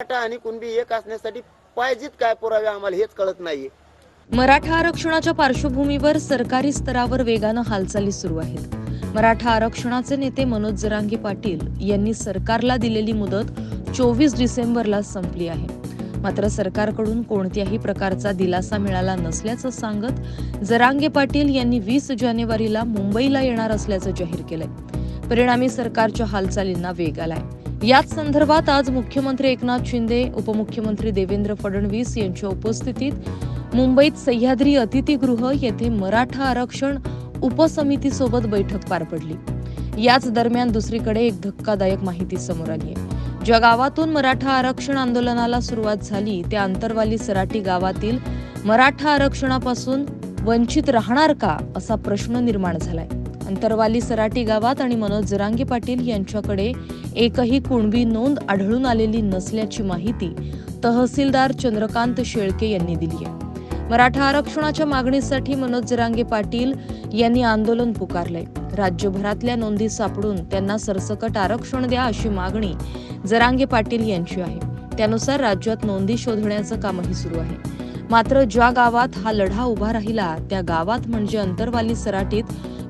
मराठा आणि कुणबी एक असण्यासाठी पाहिजेत काय पुरावे आम्हाला हेच कळत नाहीये. मराठा आरक्षणाच्या पार्श्वभूमीवर सरकारी स्तरावर वेगानं हालचाली सुरू आहेत. मराठा आरक्षणाचे नेते मनोज जरांगे पाटील यांनी सरकारला दिलेली मुदत चोवीस डिसेंबरला संपली आहे. मात्र सरकारकडून कोणत्याही प्रकारचा दिलासा मिळाला नसल्याचं सांगत जरांगे पाटील यांनी वीस जानेवारीला मुंबईला येणार असल्याचं जाहीर केलंय. परिणामी सरकारच्या हालचालींना वेग आलाय. याच संदर्भात आज मुख्यमंत्री एकनाथ शिंदे उपमुख्यमंत्री देवेंद्र फडणवीस यांच्या उपस्थितीत मुंबईत सह्याद्री अतिथीगृह येथे मराठा आरक्षण उपसमितीसोबत बैठक पार पडली. याच दरम्यान दुसरीकडे एक धक्कादायक माहिती समोर आली आहे. ज्या गावातून मराठा आरक्षण आंदोलनाला सुरुवात झाली त्या अंतरवाली सराटी गावातील मराठा आरक्षणापासून वंचित राहणार का असा प्रश्न निर्माण झालाय. अंतरवाली सराटी गावात आणि मनोज जरांगे पाटील यांच्याकडे एकही कुणबी नोंद आढळून आलेली नसल्याची माहिती तहसीलदार चंद्रकांत शेळके यांनी दिली आहे. मराठा आरक्षणाच्या मागणीसाठी मनोज जरांगे पाटील यांनी आंदोलन पुकारलंय. राज्यभरातल्या नोंदी सापडून त्यांना सरसकट आरक्षण द्या अशी मागणी जरांगे पाटील यांची आहे. त्यानुसार राज्यात नोंदी शोधण्याचं कामही सुरू आहे. मात्र ज्या गावात हा लढा उभा राहिला त्या गावात म्हणजे अंतरवाली सराटीत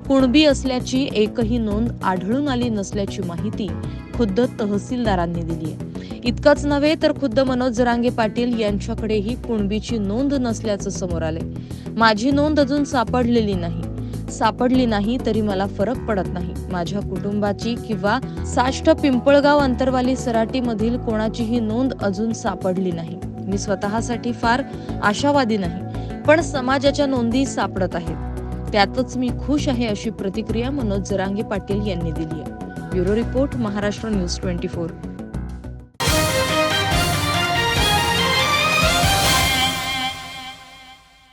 कुणबी असल्याची एकही नोंद आढळून आली नसल्याची माहिती खुद्द तहसीलदारांनी दिली आहे. इतकंच नव्हे तर खुद्द मनोज जरांगे पाटील यांच्याकडेही कुणबीची नोंद नसल्याचं समोर आले माझी नोंद अजून सापडलेली नाही. सापडली नाही तरी मला फरक पडत नाही. माझ्या कुटुंबाची किंवा साष्ट पिंपळगाव अंतरवाली सराटीमधील कोणाचीही नोंद अजून सापडली नाही. मी स्वतःसाठी फार आशावादी नाही पण समाजाच्या नोंदी सापडत आहेत. त्यातच मी खुश आहे अशी प्रतिक्रिया मनोज जरांगे पाटील यांनी दिली आहे. Bureau report Maharashtra news twenty four.